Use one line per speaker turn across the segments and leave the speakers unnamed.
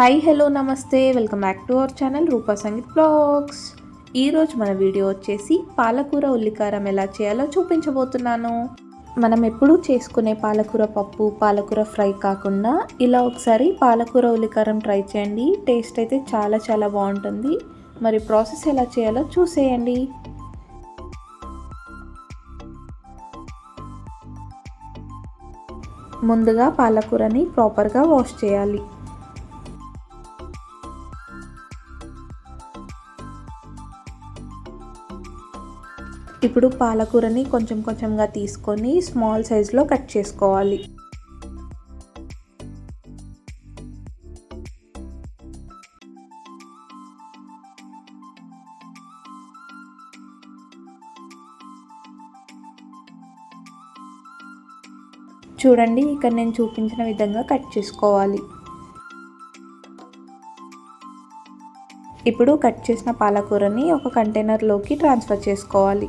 Hi hello నమస్తే. Welcome back to our channel Rupa Sangeet blogs ఈరోజు మన video వచ్చేసి పాలకూర ఉల్లికారం ఎలా చేయాలో చూపించబోతున్నాను. మనం ఎప్పుడూ చేసుకునే పాలకూర పప్పు పాలకూర ఫ్రై కాకుండా ఇలా ఒకసారి పాలకూర ఉల్లికారం ట్రై చేయండి. టేస్ట్ అయితే చాలా చాలా బాగుంటుంది. మరి ప్రాసెస్ ఎలా చేయాలో చూసేయండి. ముందుగా పాలకూరని ప్రాపర్గా వాష్ చేయాలి. ఇప్పుడు పాలకూరని కొంచెం కొంచెంగా తీసుకొని స్మాల్ సైజులో కట్ చేసుకోవాలి. చూడండి ఇక్కడ నేను చూపించిన విధంగా కట్ చేసుకోవాలి. ఇప్పుడు కట్ చేసిన పాలకూరని ఒక కంటైనర్లోకి ట్రాన్స్ఫర్ చేసుకోవాలి.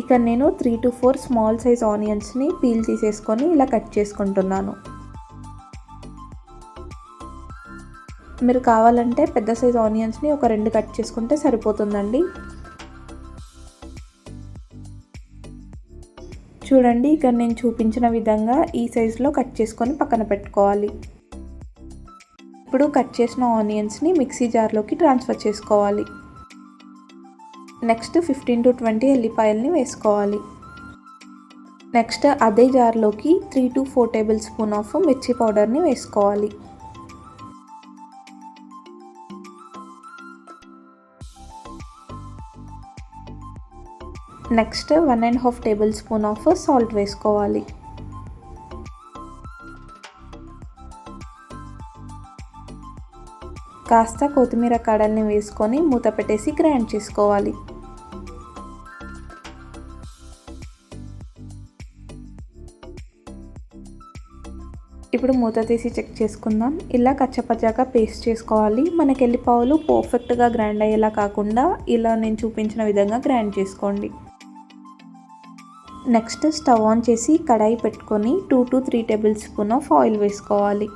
ఇక్కడ నేను three to four small size ఆనియన్స్ని పీల్ తీసేసుకొని ఇలా కట్ చేసుకుంటున్నాను. మీరు కావాలంటే పెద్ద సైజ్ ఆనియన్స్ని ఒక రెండు కట్ చేసుకుంటే సరిపోతుందండి. చూడండి ఇక్కడ నేను చూపించిన విధంగా ఈ సైజులో కట్ చేసుకొని పక్కన పెట్టుకోవాలి. ఇప్పుడు కట్ చేసిన ఆనియన్స్ని మిక్సీ జార్లోకి ట్రాన్స్ఫర్ చేసుకోవాలి. నెక్స్ట్ ఫిఫ్టీన్ టు ట్వంటీ ఎల్లిపాయల్ని వేసుకోవాలి. నెక్స్ట్ అదే జార్లోకి three to four tablespoon of మిర్చి పౌడర్ని వేసుకోవాలి. Next one and half tablespoon of salt వేసుకోవాలి. కాస్త కొత్తిమీర కాడల్ని వేసుకొని మూత పెట్టేసి గ్రైండ్ చేసుకోవాలి. ఇప్పుడు మూత తీసి చెక్ చేసుకుందాం. ఇలా కచ్చపచ్చాగా పేస్ట్ చేసుకోవాలి. మనకి ఎల్లిపావులు పర్ఫెక్ట్గా గ్రైండ్ అయ్యేలా కాకుండా ఇలా నేను చూపించిన విధంగా గ్రైండ్ చేసుకోండి. నెక్స్ట్ స్టవ్ ఆన్ చేసి కడాయి పెట్టుకొని two to three tablespoon of oil వేసుకోవాలి.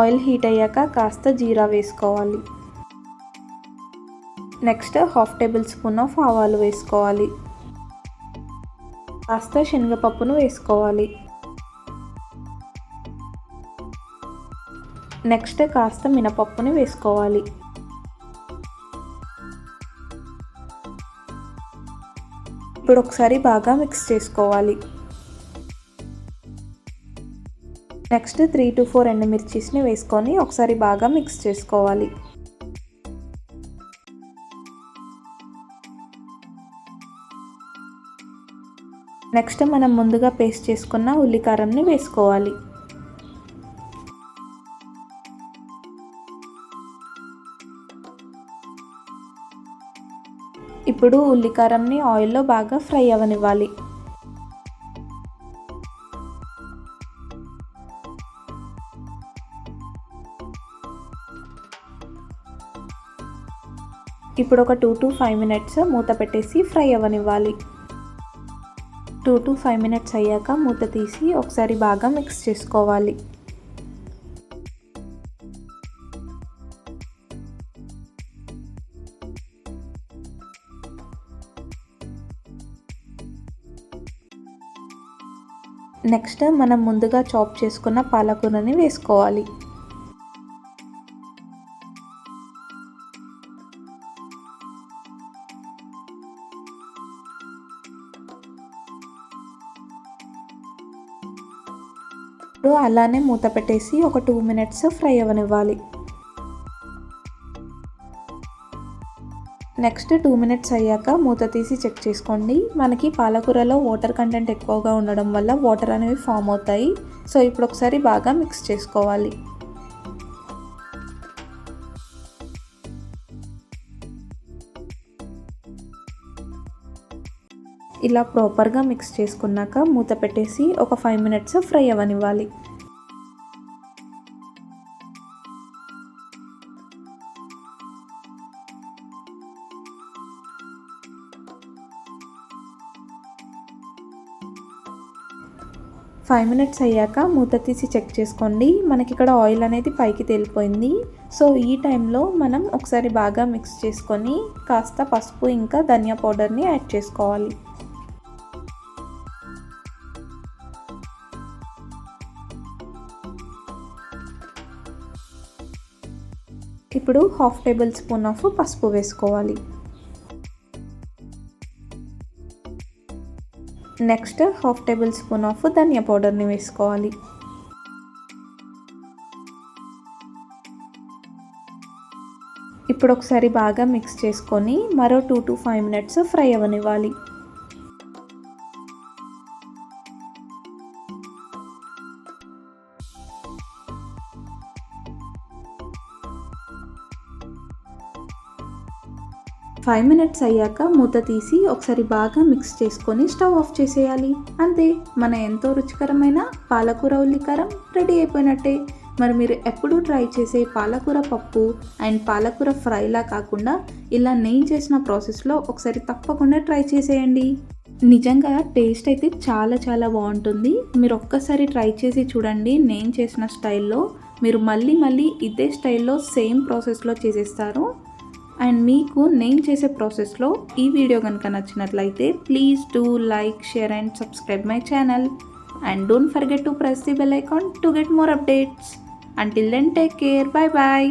ఆయిల్ హీట్ అయ్యాక కాస్త జీరా వేసుకోవాలి. Next half table spoon of ఆవాలు వేసుకోవాలి. కాస్త శనగపప్పును వేసుకోవాలి. నెక్స్ట్ కాస్త మినపప్పుని వేసుకోవాలి. ఇప్పుడు ఒకసారి బాగా మిక్స్ చేసుకోవాలి. నెక్స్ట్ త్రీ టు ఫోర్ ఎండుమిర్చీస్ని వేసుకొని ఒకసారి బాగా మిక్స్ చేసుకోవాలి. నెక్స్ట్ మనం ముందుగా పేస్ట్ చేసుకున్న ఉల్లికారంని వేసుకోవాలి. ఇప్పుడు ఉల్లికారంని ఆయిల్లో బాగా ఫ్రై అవ్వనివ్వాలి ఇప్పుడు ఒక టూ టు ఫైవ్ మినిట్స్ మూత పెట్టేసి ఫ్రై అవ్వనివ్వాలి టూ టు ఫైవ్ మినిట్స్ అయ్యాక మూత తీసి ఒకసారి బాగా మిక్స్ చేసుకోవాలి. నెక్స్ట్ మనం ముందుగా చాప్ చేసుకున్న పాలకూరని వేసుకోవాలి. ఇప్పుడు అలానే మూత పెట్టేసి ఒక టూ మినిట్స్ ఫ్రై అవ్వనివ్వాలి నెక్స్ట్ టూ మినిట్స్ అయ్యాక మూత తీసి చెక్ చేసుకోండి. మనకి పాలకూరలో వాటర్ కంటెంట్ ఎక్కువగా ఉండడం వల్ల వాటర్ అనేవి ఫామ్ అవుతాయి. సో ఇప్పుడు ఒకసారి బాగా మిక్స్ చేసుకోవాలి. ఇలా ప్రాపర్గా మిక్స్ చేసుకున్నాక మూత పెట్టేసి ఒక ఫైవ్ మినిట్స్ ఫ్రై అవ్వనివ్వాలి ఫైవ్ మినిట్స్ అయ్యాక మూత తీసి చెక్ చేసుకోండి. మనకి ఇక్కడ ఆయిల్ అనేది పైకి తేలిపోయింది. సో ఈ టైంలో మనం ఒకసారి బాగా మిక్స్ చేసుకొని కాస్త పసుపు ఇంకా ధనియా పౌడర్ని యాడ్ చేసుకోవాలి. ఇప్పుడు హాఫ్ టేబుల్ స్పూన్ ఆఫ్ పసుపు వేసుకోవాలి. Next half table spoon of ధనియా పౌడర్ని వేసుకోవాలి. ఇప్పుడు ఒకసారి బాగా మిక్స్ చేసుకొని మరో two to five minutes fry అవ్వనివ్వాలి five minutes అయ్యాక మూత తీసి ఒకసారి బాగా మిక్స్ చేసుకొని స్టవ్ ఆఫ్ చేసేయాలి. అంతే మన ఎంతో రుచికరమైన పాలకూర ఉల్లికారం రెడీ అయిపోయినట్టే. మరి మీరు ఎప్పుడూ ట్రై చేసే పాలకూర పప్పు అండ్ పాలకూర ఫ్రైలా కాకుండా ఇలా నేను చేసిన ప్రాసెస్లో ఒకసారి తప్పకుండా ట్రై చేసేయండి. నిజంగా టేస్ట్ అయితే చాలా చాలా బాగుంటుంది. మీరు ఒక్కసారి ట్రై చేసి చూడండి నేను చేసిన స్టైల్లో మీరు మళ్ళీ మళ్ళీ ఇదే స్టైల్లో సేమ్ ప్రాసెస్లో చేసేస్తారు. అండ్ మీకు నేను చేసే ప్రాసెస్లో ఈ వీడియో కనుక నచ్చినట్లయితే please do like share and subscribe my channel. And don't forget to press the bell icon to get more updates. Until then take care bye bye